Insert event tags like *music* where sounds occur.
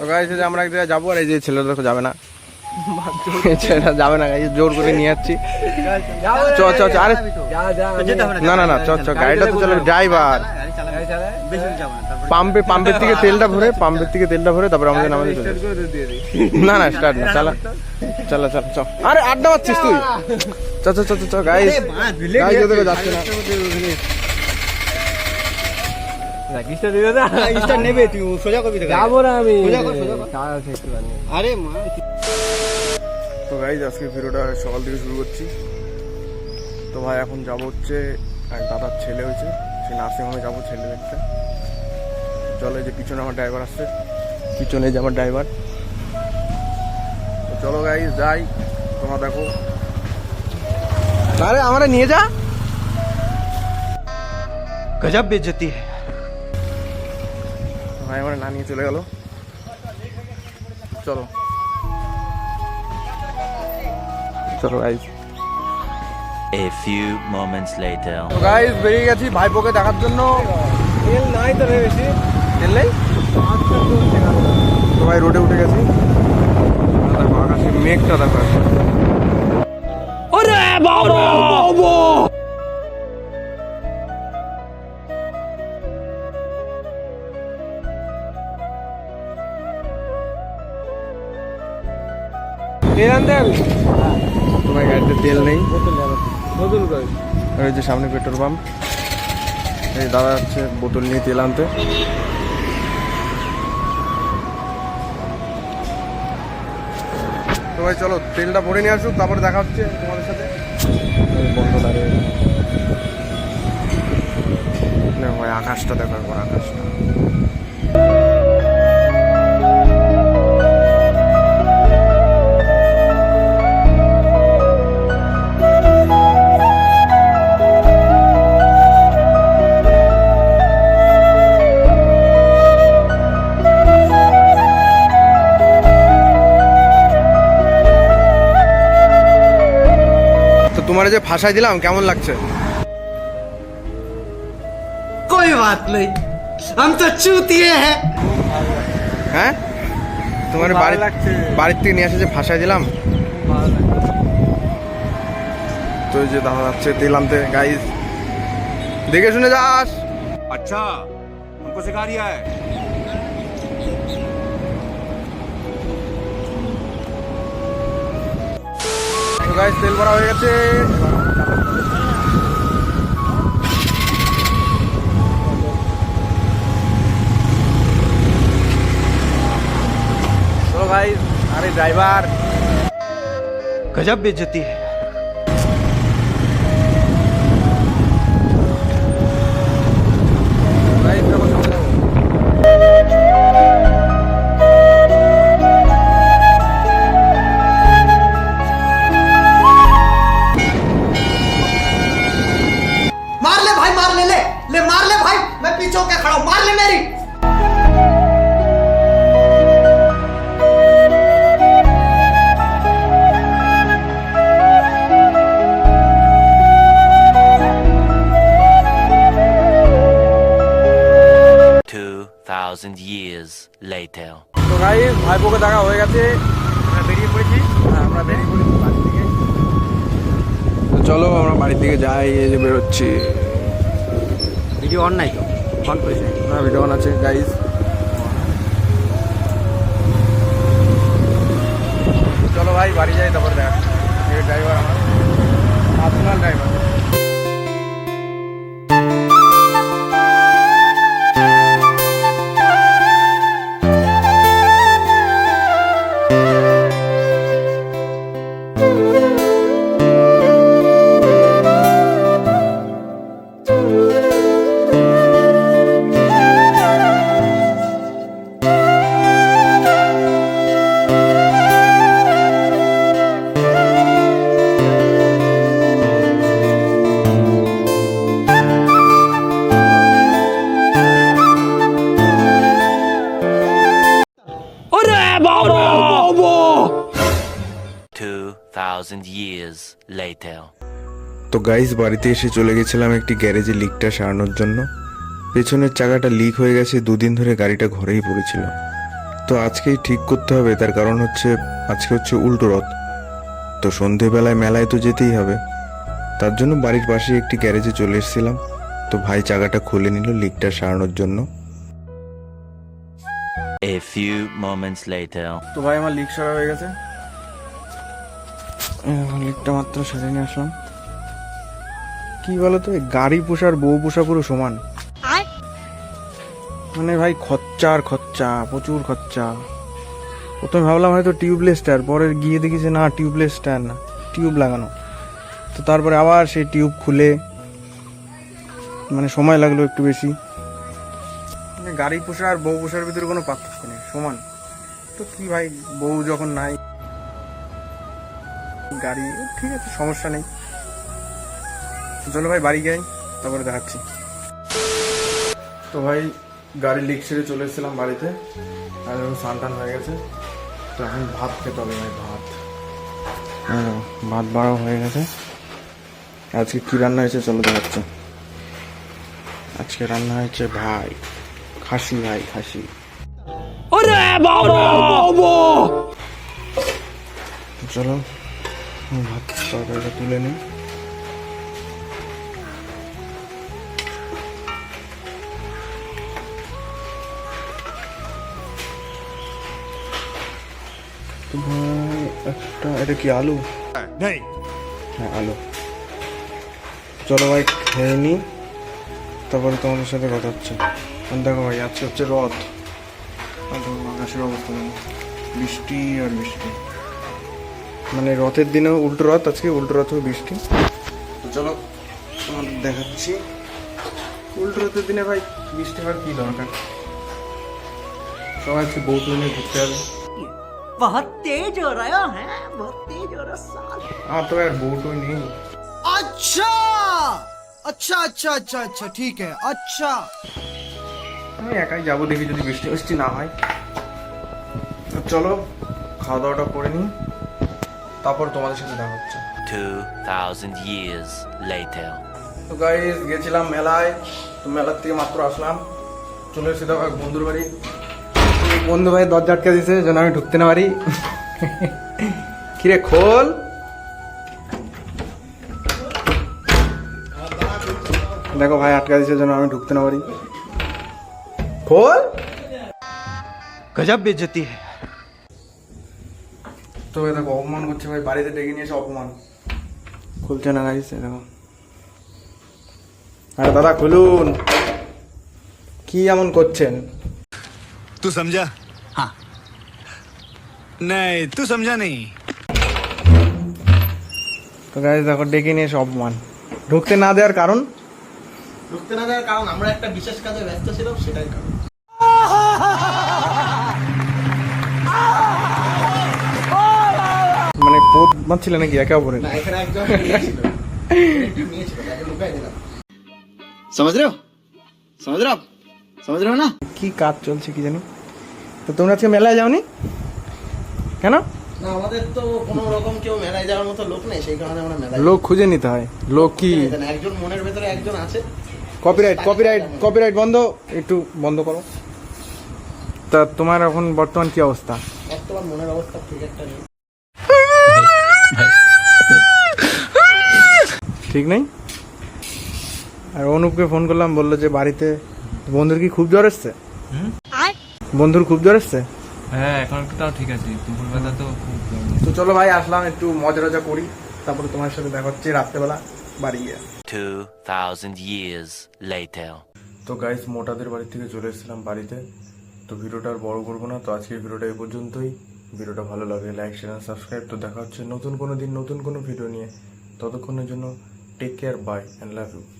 তো এই যে আমরা এক জায়গায় যাব আর এই যে ছেলেটা দেখো যাবে না। ছেলেটা যাবে না গাইস জোর করে নিয়ে যাচ্ছি। চ চ আরে না না না চ চ গাড়িটা তো চালাবে ড্রাইভার পাম্পে পাম্পের থেকে তেলটা ভরে পাম্পের থেকে তেলটা ভরে তারপর আমাদের নামাজে চলে না না স্টার্ট না চালা। চালা চালা চ আরে আড্ডা মারছিস তুই? চ চ চ, চ গাইস গাইস যাচ্ছে না। নেবে তুই সোজা করবি যাব না আমি সোজা কর, সোজা কর। কাজ আছে একটুখানি। আরে মা তো গাইজ আজকে ভিডিওটা সকাল থেকে শুরু করছি। তো ভাই এখন যাব হচ্ছে এক দাদার ছেলে হয়েছে। সেই নার্সিংহোমে যাব ছেলে দেখতে। চলো যে পিছনে আমার ড্রাইভার আসছে। পিছনে এই যে আমার ড্রাইভার তো চলো গাইজ যাই। তোমরা দেখো। আরে আমরা নিয়ে যা। গজব বেজতি है ভাই আমার না নিয়ে চলে গেল। চলো। চলো guys A few moments later. তো গাইজ বেরিয়ে গেছি ভাইপোকে দেখার জন্য। তেল নাই তো বেশি। তেল নেই? তো ভাই রোডে উঠে গেছি। দেখো আকাশে মেঘটা দেখো ওরে তেল আনতে হবে তো গাড়িতে তেল নেই। নতুন করে যে সামনে পেট্রোল পাম্প। এই দাদা হচ্ছে বোতল নিয়ে তেল আনতে। তো ভাই চলো তেলটা ভরে নিয়ে আসুক তারপরে দেখা হচ্ছে তোমাদের সাথে। বন্ধ দাঁড়িয়ে না ভাই আকাশটা দেখো একবার আকাশটা। তোমার যে ফাঁসাই দিলাম কেমন লাগছে कोई बात नहीं हम तो चूतिए हैं হ্যাঁ তোমার ভালো বাড়ি লাগছে। বাড়ির থেকে নিয়ে এসে যে ফাঁসাই দিলাম তো এই যে দাদা যাচ্ছে তেল আনতে গাইজ দেখে শুনে যাস अच्छा हमको सिखा रिया है গাইস তেল ভরা হয়ে গেছে। চলো গাইস আরে ড্রাইভার গজব বেজতি। হ্যাঁ later. তো ভাই ভাই বোকে দেখা হয়ে গেছে। আমরা বেরিয়ে পড়েছি। হ্যাঁ আমরা বেরিয়ে পড়েছি বাড়ি থেকে চলো আমরা বাড়ির দিকে যাই এই যে বেরোচ্ছি। ভিডিও অন নাই তো? অন করেছে না ভিডিও অন আছে গাইজ চলো ভাই বাড়ি যাই তারপরে দেখা। ড্রাইভার আমার। আপনার ড্রাইভার 2,000 years later. তো গাইস বাড়িতে এসে চলে গেছিলাম একটি গ্যারেজে লিকটা সারানোর জন্য। পেছনের চাকাটা লিক হয়ে গেছে দুদিন ধরে গাড়িটা ঘরেই পড়েছিল। তো আজকেই ঠিক করতে হবে তার কারণ হচ্ছে আজকে হচ্ছে উল্টো রথ। তো সন্ধেবেলায় মেলায় তো যেতেই হবে। তার জন্য বাড়ির পাশে একটি গ্যারেজে চলে এসেছিলাম। তো ভাই চাকাটা খুলে নিল লিকটা সারানোর জন্য। A few moments later. তো ভাই আমার লিক সারা হয়ে গেছে। লিকটা মাত্র সারিয়ে নিয়ে আসলাম। কি বলতো এই গাড়ি পোষা আর বউ পোষা পুরো সমান। মানে ভাই খরচা আর খরচা প্রচুর খরচা। প্রথমে ভাবলাম হয়তো টিউবলেস টায়ার পরে গিয়ে দেখি যে না টিউবলেস টায়ার না টিউব লাগানো। তো তারপরে আবার সেই টিউব খুলে মানে সময় লাগল একটু বেশি। মানে গাড়ি পোষা আর বউ পোষার ভিতরে কোনো পার্থক্য নেই সমান। তো কি ভাই বউ যখন নাই গাড়ি ঠিক আছে সমস্যা নেই। চলো ভাই বাড়ি যাই তারপরে দেখাচ্ছি। তো ভাই গাড়ি লিক ছেড়ে চলে এসেছিলাম বাড়িতে আর এখন স্নান টান হয়ে গেছে। তো এখন ভাত খেতে হবে ভাই ভাত। দেখো, ভাত বাড়াও হয়ে গেছে। আজকে কি রান্না হয়েছে চলো দেখাচ্ছি। আজকে রান্না হয়েছে ভাই খাসি ভাই খাসি। চলো। ভাত তরকারিটা তুলে নিই। তো ভাই একটা এটা কি আলু? হ্যাঁ আলু। চলো ভাই খেয়ে নিই। তারপরে তোমাদের সাথে কথা হচ্ছে। দেখো ভাই আজকে হচ্ছে রথ। আর আকাশের অবস্থা। বৃষ্টি আর বৃষ্টি মানে রথের দিনেও উল্টো রথ আজকে উল্টো রথেও বৃষ্টি তো চলো তোমাদের দেখাচ্ছি উল্টো রথের দিনে ভাই বৃষ্টি হওয়ার কি দরকার সবাই আজকে বউ টু নিয়ে ঘুরতে যাবে बहुत तेज हो रहा है बहुत तेज हो रहा साल আমার তো আর বউ টু নেই अच्छा अच्छा अच्छा अच्छा अच्छा ठीक है अच्छा আমি একাই যাবো দেখি যদি বৃষ্টি বৃষ্টি না হয় তো চলো খাওয়া দাওয়াটা করে নিই তারপর তোমাদের সাথে দেখা হচ্ছে। 2000 years later তো গাইস গেছিলাম মেলায় তো মেলার থেকে মাত্র আসলাম। চলে এসে দেখো এক বন্ধুর বাড়ি। বন্ধু ভাই দরজা আটকে দিয়েছে যেন আমি ঢুকতে না পারি। *laughs* কিরে খোল। দেখো ভাই আটকে দিয়েছে যেন আমি ঢুকতে না পারি। খোল। গজব বেজতি হ্যায় দেখো অপমান করছে ভাই বাড়িতে ডেকে নিয়ে অপমান। খুলছে না গাইছে দেখো। আরে দাদা খুলুন। কি এমন করছেন? সমঝা নাই সমঝা নেই তো দেখো ডেকে নিয়ে অপমান। ঢুকতে না দেওয়ার কারণ? ঢুকতে না দেওয়ার কারণ আমরা একটা বিশেষ কাজে ব্যস্ত ছিলাম সেটাই কারণ। *laughs* মারছিলে নাকি? একে পরে না কি কাজ চলছে কি জানো? তো তোমরা আজকে মেলায় যাওনি? কেন? লোক খুঁজে নিতে হয়। লোক কি? কপিরাইট কপিরাইট কপিরাইট বন্ধ একটু বন্ধ করো। তা তোমার এখন বর্তমান কি অবস্থা? বর্তমান মনের অবস্থা ঠিক একটা ঠিক নেই? আর অনুপকে ফোন করলাম বলল যে বাড়িতে বন্ধুর কি খুব জ্বর এসছে? বন্ধুর খুব জ্বর এসছে? হ্যাঁ এখন একটুটাও ঠিক আছে দুপুরবেলা তো খুব তো চলো ভাই আসলাম একটু মজা টজা করি তারপরে তোমার সাথে দেখা হচ্ছে রাত্রেবেলা বাড়ি গিয়ে। 2,000 years later. তো গাইস মোটাদের বাড়ি থেকে চলে এসেছিলাম বাড়িতে। তো ভিডিওটা আর বড় করব না তো আজকের ভিডিওটা এই পর্যন্তই। ভিডিওটা ভালো লাগে লাইক শেয়ার সাবস্ক্রাইব তো দেখা হচ্ছে নতুন কোনো দিন নতুন কোনো ভিডিও নিয়ে। ততক্ষণের জন্য Take care, bye, and love you.